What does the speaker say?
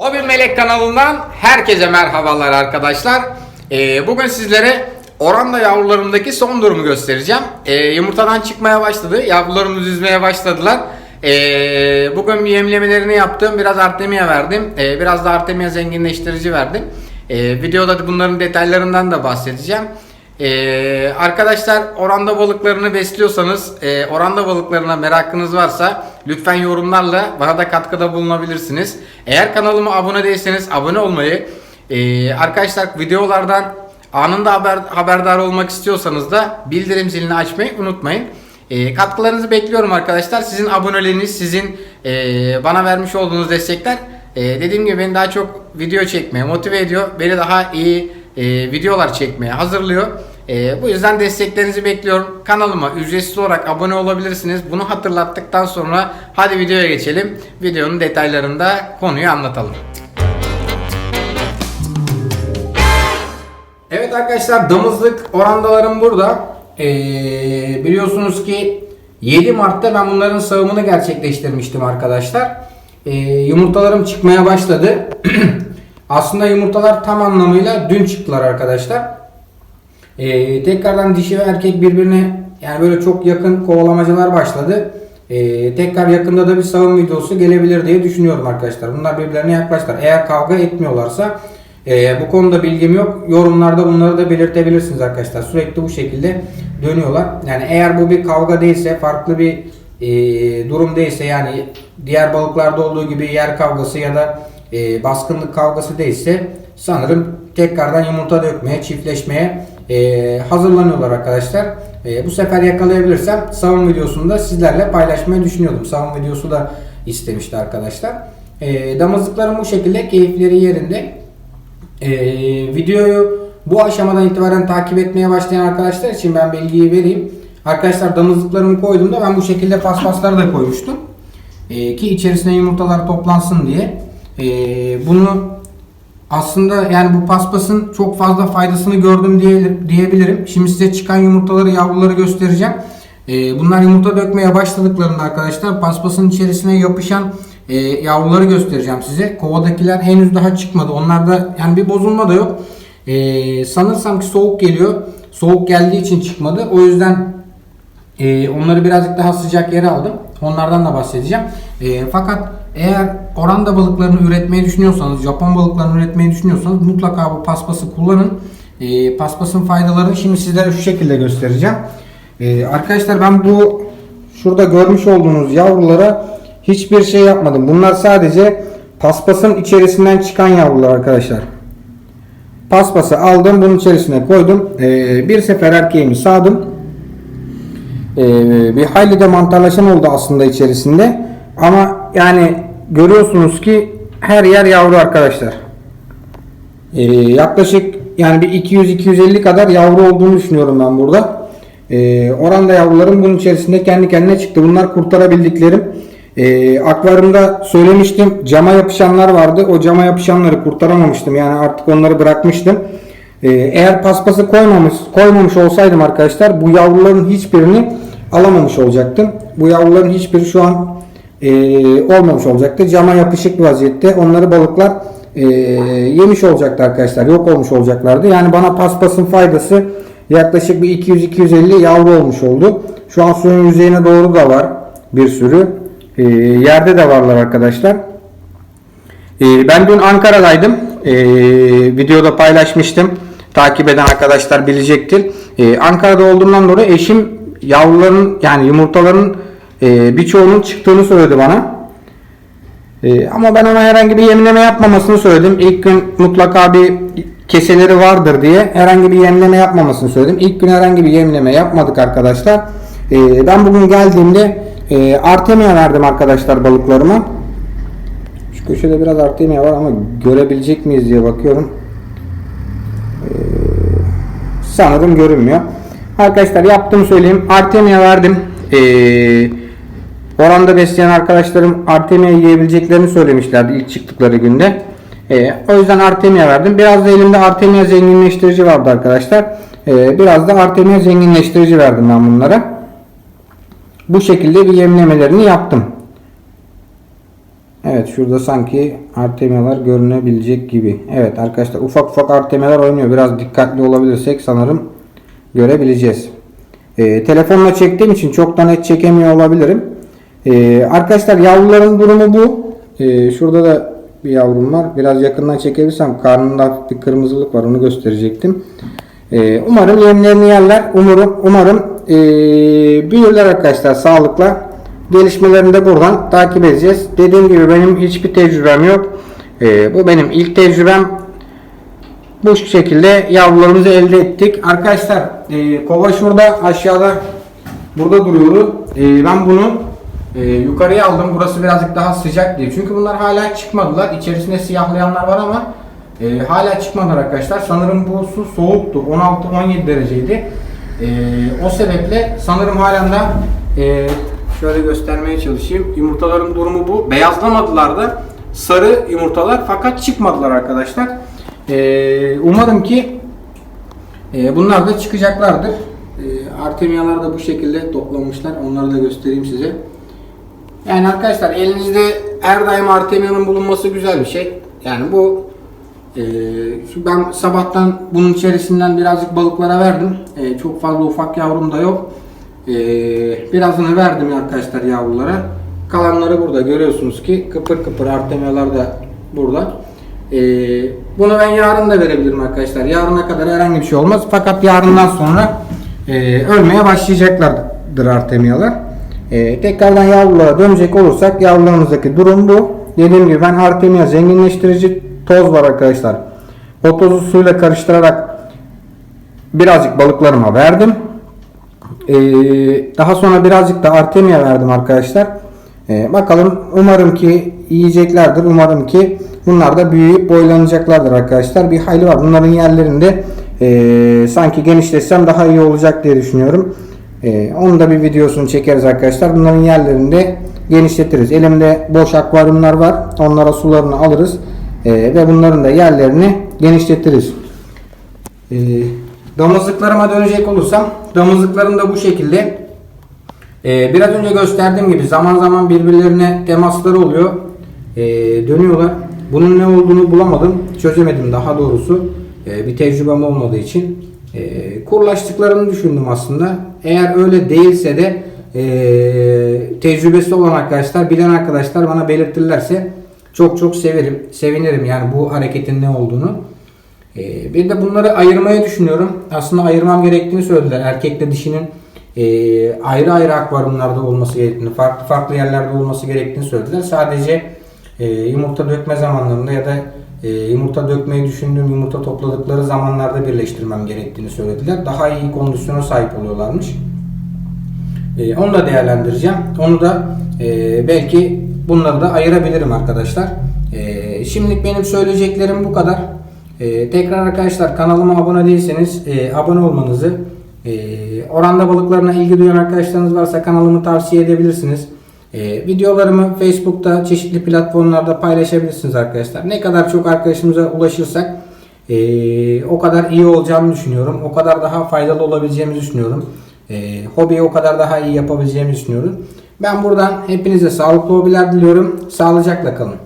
O Bir Melek kanalından herkese merhabalar arkadaşlar. Ee, bugün sizlere oranda yavrularımdaki son durumu göstereceğim. Ee, yumurtadan çıkmaya başladı. Yavrularımız yüzmeye başladılar. Ee, bugün yemlemelerini yaptım. Biraz artemia verdim. Ee, biraz da artemia zenginleştirici verdim. Ee, videoda da bunların detaylarından da bahsedeceğim. Ee, arkadaşlar oranda balıklarını besliyorsanız, e, oranda balıklarına merakınız varsa lütfen yorumlarla bana da katkıda bulunabilirsiniz. Eğer kanalıma abone değilseniz abone olmayı, e, arkadaşlar videolardan anında haber, haberdar olmak istiyorsanız da bildirim zilini açmayı unutmayın. E, katkılarınızı bekliyorum arkadaşlar. Sizin aboneleriniz, sizin e, bana vermiş olduğunuz destekler e, dediğim gibi beni daha çok video çekmeye motive ediyor. Beni daha iyi e, videolar çekmeye hazırlıyor. E, bu yüzden desteklerinizi bekliyorum. Kanalıma ücretsiz olarak abone olabilirsiniz. Bunu hatırlattıktan sonra hadi videoya geçelim. Videonun detaylarında konuyu anlatalım. Evet arkadaşlar damızlık orandalarım burada. Ee, biliyorsunuz ki 7 Mart'ta ben bunların sağımını gerçekleştirmiştim arkadaşlar. Ee, yumurtalarım çıkmaya başladı. Aslında yumurtalar tam anlamıyla dün çıktılar arkadaşlar. Ee, tekrardan dişi ve erkek birbirine yani böyle çok yakın kovalamacalar başladı. Ee, tekrar yakında da bir sağım videosu gelebilir diye düşünüyorum arkadaşlar. Bunlar birbirlerine yaklaştılar. Eğer kavga etmiyorlarsa e, bu konuda bilgim yok. Yorumlarda bunları da belirtebilirsiniz arkadaşlar. Sürekli bu şekilde dönüyorlar. Yani eğer bu bir kavga değilse, farklı bir e, durum değilse yani diğer balıklarda olduğu gibi yer kavgası ya da e, baskınlık kavgası değilse sanırım tekrardan yumurta dökmeye, çiftleşmeye e, hazırlanıyorlar arkadaşlar. E, bu sefer yakalayabilirsem savun videosunu da sizlerle paylaşmayı düşünüyordum. Savun videosu da istemişti arkadaşlar. E, damızlıklarım bu şekilde keyifleri yerinde. E, videoyu bu aşamadan itibaren takip etmeye başlayan arkadaşlar için ben bilgiyi vereyim. Arkadaşlar damızlıklarımı koyduğumda ben bu şekilde paspasları da koymuştum. E, ki içerisine yumurtalar toplansın diye. E, bunu aslında yani bu paspasın çok fazla faydasını gördüm diye, diyebilirim. Şimdi size çıkan yumurtaları, yavruları göstereceğim. Ee, bunlar yumurta dökmeye başladıklarında arkadaşlar paspasın içerisine yapışan e, yavruları göstereceğim size. Kovadakiler henüz daha çıkmadı. Onlarda yani bir bozulma da yok. Ee, sanırsam ki soğuk geliyor. Soğuk geldiği için çıkmadı. O yüzden e, onları birazcık daha sıcak yere aldım. Onlardan da bahsedeceğim. E, fakat eğer oranda balıklarını üretmeyi düşünüyorsanız, Japon balıklarını üretmeyi düşünüyorsanız mutlaka bu paspası kullanın. E, paspasın faydalarını şimdi sizlere şu şekilde göstereceğim. E, arkadaşlar ben bu şurada görmüş olduğunuz yavrulara hiçbir şey yapmadım. Bunlar sadece paspasın içerisinden çıkan yavrular arkadaşlar. Paspası aldım, bunun içerisine koydum. E, bir sefer erkeğimi sağdım. Ee, bir hayli de mantarlaşan oldu aslında içerisinde. Ama yani görüyorsunuz ki her yer yavru arkadaşlar. Ee, yaklaşık yani bir 200-250 kadar yavru olduğunu düşünüyorum ben burada. Ee, oranda yavrularım bunun içerisinde kendi kendine çıktı. Bunlar kurtarabildiklerim. Ee, akvaryumda söylemiştim cama yapışanlar vardı. O cama yapışanları kurtaramamıştım. Yani artık onları bırakmıştım. Ee, eğer paspası koymamış, koymamış olsaydım arkadaşlar bu yavruların hiçbirini alamamış olacaktım. Bu yavruların hiçbiri şu an e, olmamış olacaktı. Cama yapışık bir vaziyette onları balıklar e, yemiş olacaktı arkadaşlar. Yok olmuş olacaklardı. Yani bana paspasın faydası yaklaşık bir 200-250 yavru olmuş oldu. Şu an suyun yüzeyine doğru da var bir sürü. E, yerde de varlar arkadaşlar. E, ben dün Ankara'daydım. E, videoda paylaşmıştım. Takip eden arkadaşlar bilecektir. E, Ankara'da olduğumdan dolayı eşim yavruların yani yumurtaların e, birçoğunun çıktığını söyledi bana. E, ama ben ona herhangi bir yemleme yapmamasını söyledim. İlk gün mutlaka bir keseleri vardır diye herhangi bir yemleme yapmamasını söyledim. İlk gün herhangi bir yemleme yapmadık arkadaşlar. E, ben bugün geldiğimde e, artemia verdim arkadaşlar balıklarıma. Şu köşede biraz artemia var ama görebilecek miyiz diye bakıyorum. E, sanırım görünmüyor. Arkadaşlar yaptığımı söyleyeyim. Artemia verdim. Ee, oranda besleyen arkadaşlarım Artemia yiyebileceklerini söylemişlerdi ilk çıktıkları günde. Ee, o yüzden Artemia verdim. Biraz da elimde Artemia zenginleştirici vardı arkadaşlar. Ee, biraz da Artemia zenginleştirici verdim ben bunlara. Bu şekilde bir yemlemelerini yaptım. Evet şurada sanki artemiyalar görünebilecek gibi. Evet arkadaşlar ufak ufak artemiyalar oynuyor. Biraz dikkatli olabilirsek sanırım görebileceğiz. Ee, telefonla çektiğim için çok da net çekemiyor olabilirim. Ee, arkadaşlar yavruların durumu bu. Ee, şurada da bir yavrum var. Biraz yakından çekebilirsem karnında bir kırmızılık var. Onu gösterecektim. Ee, umarım yemlerini yerler. Umarım, umarım ee, büyürler arkadaşlar sağlıkla. Gelişmelerini de buradan takip edeceğiz. Dediğim gibi benim hiçbir tecrübem yok. Ee, bu benim ilk tecrübem. Bu şekilde yavrularımızı elde ettik. Arkadaşlar e, kova şurada aşağıda burada duruyordu. E, ben bunu e, yukarıya aldım. Burası birazcık daha sıcak diye. Çünkü bunlar hala çıkmadılar. İçerisinde siyahlayanlar var ama e, hala çıkmadılar arkadaşlar. Sanırım bu su soğuktu. 16-17 dereceydi. E, o sebeple sanırım halen de e, şöyle göstermeye çalışayım. Yumurtaların durumu bu. Beyazlamadılar da sarı yumurtalar fakat çıkmadılar arkadaşlar. Ee, umarım ki e, bunlar da çıkacaklardır. E, Artemiyalar da bu şekilde toplamışlar. Onları da göstereyim size. Yani arkadaşlar elinizde her daim Artemiyanın bulunması güzel bir şey. Yani bu e, ben sabahtan bunun içerisinden birazcık balıklara verdim. E, çok fazla ufak yavrum da yok. E, birazını verdim arkadaşlar yavrulara. Kalanları burada görüyorsunuz ki kıpır kıpır Artemiyalar da burada. Ee, bunu ben yarın da verebilirim arkadaşlar. Yarına kadar herhangi bir şey olmaz. Fakat yarından sonra e, ölmeye başlayacaklardır artemiyalar. E, tekrardan yavrulara dönecek olursak yavrularımızdaki durum bu. Dediğim gibi ben artemiya zenginleştirici toz var arkadaşlar. O tozu suyla karıştırarak birazcık balıklarıma verdim. E, daha sonra birazcık da artemiya verdim arkadaşlar. E, bakalım umarım ki yiyeceklerdir. Umarım ki bunlar da büyüyüp boylanacaklardır arkadaşlar. Bir hayli var. Bunların yerlerinde e, sanki genişletsem daha iyi olacak diye düşünüyorum. E, onu da bir videosunu çekeriz arkadaşlar. Bunların yerlerinde genişletiriz. Elimde boş akvaryumlar var. Onlara sularını alırız. E, ve bunların da yerlerini genişletiriz. E, damızlıklarıma dönecek olursam damızlıklarım da bu şekilde. Ee, biraz önce gösterdiğim gibi zaman zaman birbirlerine temasları oluyor. Ee, dönüyorlar. Bunun ne olduğunu bulamadım. Çözemedim daha doğrusu. Ee, bir tecrübem olmadığı için. Ee, kurlaştıklarını düşündüm aslında. Eğer öyle değilse de ee, tecrübesi olan arkadaşlar, bilen arkadaşlar bana belirtirlerse çok çok severim, sevinirim yani bu hareketin ne olduğunu. Ee, bir de bunları ayırmayı düşünüyorum. Aslında ayırmam gerektiğini söylediler. Erkekle dişinin e, ayrı ayrı akvaryumlarda olması gerektiğini, farklı farklı yerlerde olması gerektiğini söylediler. Sadece e, yumurta dökme zamanlarında ya da e, yumurta dökmeyi düşündüğüm yumurta topladıkları zamanlarda birleştirmem gerektiğini söylediler. Daha iyi kondisyona sahip oluyorlarmış. E, onu da değerlendireceğim. Onu da e, belki bunları da ayırabilirim arkadaşlar. E, şimdilik benim söyleyeceklerim bu kadar. E, tekrar arkadaşlar kanalıma abone değilseniz e, abone olmanızı e, oranda balıklarına ilgi duyan arkadaşlarınız varsa kanalımı tavsiye edebilirsiniz. E, videolarımı Facebook'ta çeşitli platformlarda paylaşabilirsiniz arkadaşlar. Ne kadar çok arkadaşımıza ulaşırsak e, o kadar iyi olacağımı düşünüyorum. O kadar daha faydalı olabileceğimizi düşünüyorum. E, hobiyi o kadar daha iyi yapabileceğimizi düşünüyorum. Ben buradan hepinize sağlıklı hobiler diliyorum. Sağlıcakla kalın.